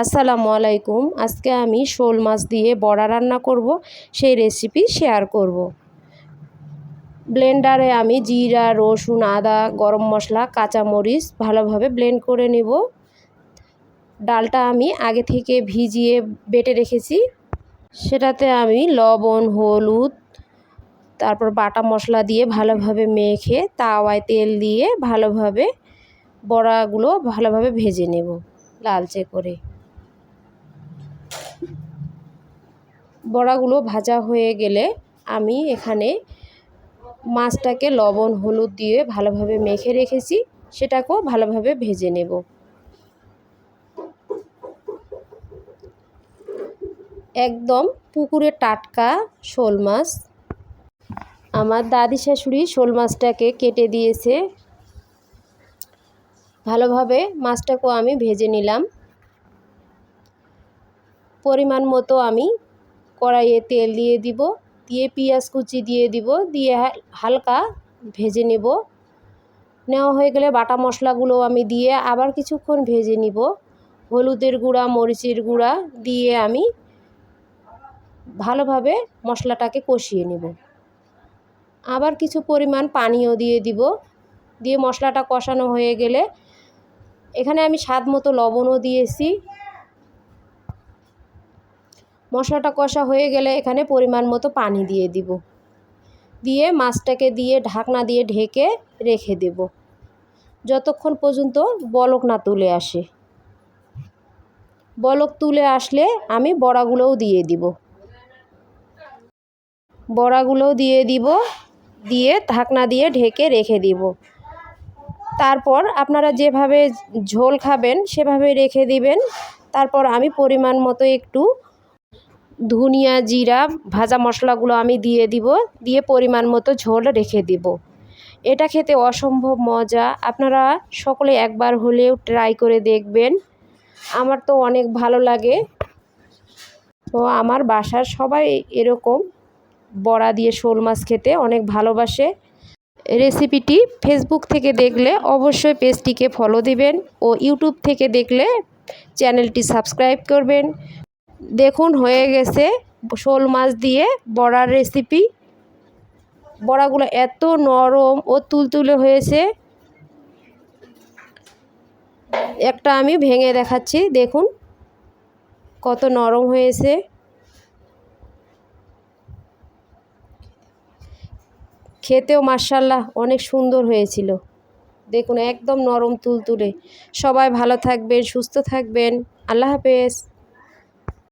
আসসালামু আলাইকুম। আজকে আমি শোল মাছ দিয়ে বড়া রান্না করব, সেই রেসিপি শেয়ার করব। ব্লেন্ডারে আমি জিরা, রসুন, আদা, গরম মশলা, কাঁচামরিচ ভালোভাবে ব্লেন্ড করে নেব। ডালটা আমি আগে থেকে ভিজিয়ে বেটে রেখেছি। সেটাতে আমি লবণ, হলুদ, তারপর বাটা মশলা দিয়ে ভালোভাবে মেখে তাওয়ায় তেল দিয়ে ভালোভাবে বড়াগুলো ভালোভাবে ভেজে নেব লালচে করে। বড়াগুলো ভাজা হয়ে গেলে আমি এখানে মাছটাকে লবণ, হলুদ দিয়ে ভালোভাবে মেখে রেখেছি। সেটাকেও ভালোভাবে ভেজে নেব। একদম পুকুরে টাটকা শোল মাছ। আমার দাদি শাশুড়ি শোল মাছটাকে কেটে দিয়েছে। ভালোভাবে মাছটাকেও আমি ভেজে নিলাম। পরিমাণ মতো আমি কড়াইয়ে তেল দিয়ে দিব, দিয়ে পেঁয়াজ কুচি দিয়ে দিব, দিয়ে হালকা ভেজে নেব। নেওয়া হয়ে গেলে বাটা মশলাগুলো আমি দিয়ে আবার কিছুক্ষণ ভেজে নিব। হলুদের গুঁড়া, মরিচের গুঁড়া দিয়ে আমি ভালোভাবে মশলাটাকে কষিয়ে নেব। আবার কিছু পরিমাণ পানিও দিয়ে দিব। দিয়ে মশলাটা কষানো হয়ে গেলে এখানে আমি স্বাদ মতো লবণও দিয়েছি। মশলাটা কষা হয়ে গেলে এখানে পরিমাণ মতো পানি দিয়ে দিব। দিয়ে মাছটাকে দিয়ে ঢাকনা দিয়ে ঢেকে রেখে দেব। যতক্ষণ পর্যন্ত বলক না তুলে আসে। বলক তুলে আসলে আমি বড়াগুলোও দিয়ে দিব। বড়াগুলোও দিয়ে দিব, দিয়ে ঢাকনা দিয়ে ঢেকে রেখে দিব। তারপর আপনারা যেভাবে ঝোল খাবেন সেভাবে রেখে দিবেন। তারপর আমি পরিমাণ মতো একটু ধনিয়া জিরা, ভাজা মশলাগুলো আমি দিয়ে দিব, দিয়ে পরিমাণ মতো ঝোল রেখে দিব। এটা খেতে অসম্ভব মজা। আপনারা সকলে একবার হলেও ট্রাই করে দেখবেন। আমার তো অনেক ভালো লাগে। তো আমার বাসার সবাই এরকম বড়া দিয়ে শোল মাছ খেতে অনেক ভালোবাসে। রেসিপিটি ফেসবুক থেকে দেখলে অবশ্যই পেজটিকে ফলো দিবেন ও ইউটিউব থেকে দেখলে চ্যানেলটি সাবস্ক্রাইব করবেন। দেখুন, হয়ে গেছে শোল মাছ দিয়ে বড়ার রেসিপি বড়াগুলো এত নরম ও তুলতুলে হয়েছে। একটা আমি ভেঙে দেখাচ্ছি, দেখুন কত নরম হয়েছে। খেতেও মার্শাল্লাহ অনেক সুন্দর হয়েছিল। দেখুন, একদম নরম তুলতুলে। সবাই ভালো থাকবেন, সুস্থ থাকবেন। আল্লাহ হাফেজ।